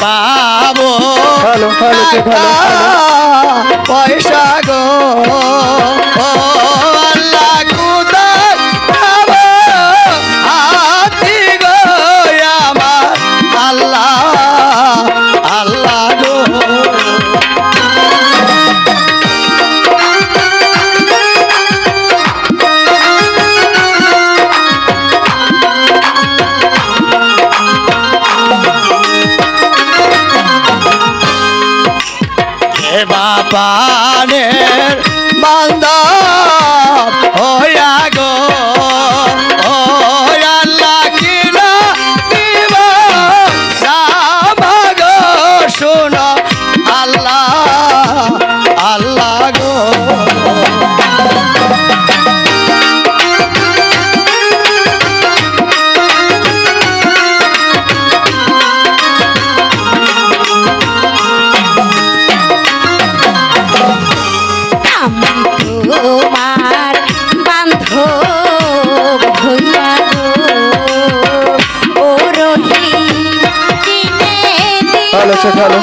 পাবো। পয়সা গো। পা শেখালো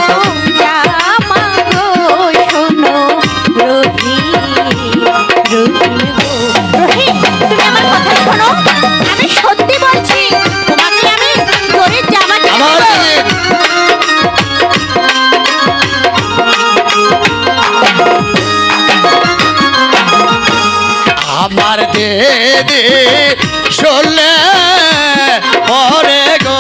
আমার দে দে শোলে পরে গো।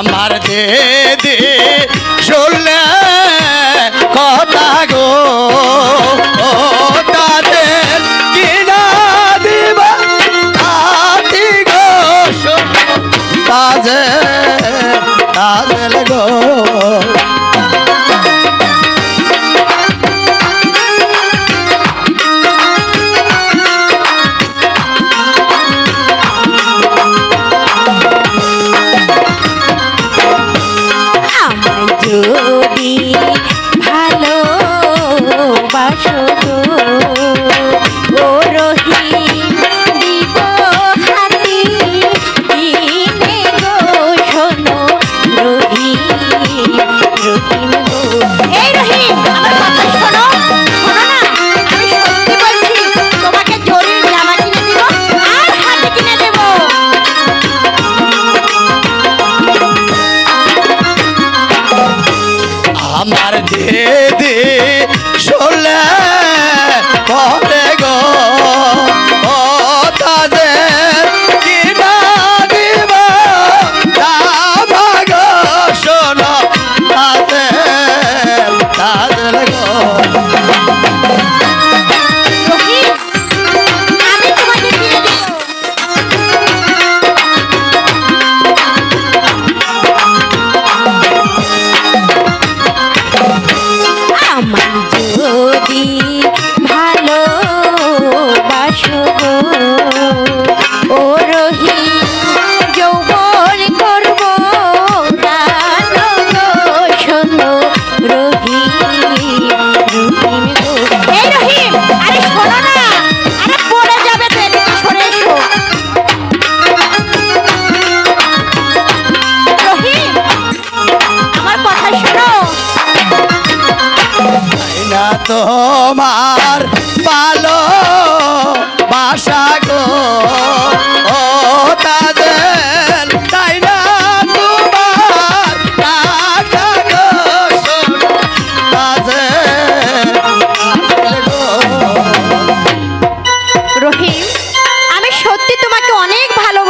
আমার দে দে চলে কথা গো। তোমার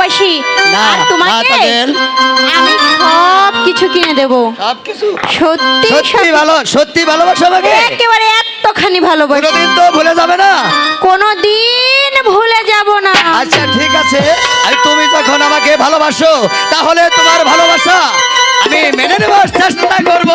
ভালোবাসি। আর তোমাকে আমি সব কিছু কিনে দেব। সব কিছু সত্যি সত্যি। ভালো সত্যি ভালোবাসো আমাকে। একেবারে এতখানি ভালোবাসি। কোনোদিন তো ভুলে যাবে না। কোনোদিন ভুলে যাব না। আচ্ছা ঠিক আছে। আর তুমি যখন আমাকে ভালোবাসো তাহলে তোমার ভালোবাসা আমি মেনে নেবার চেষ্টা করব।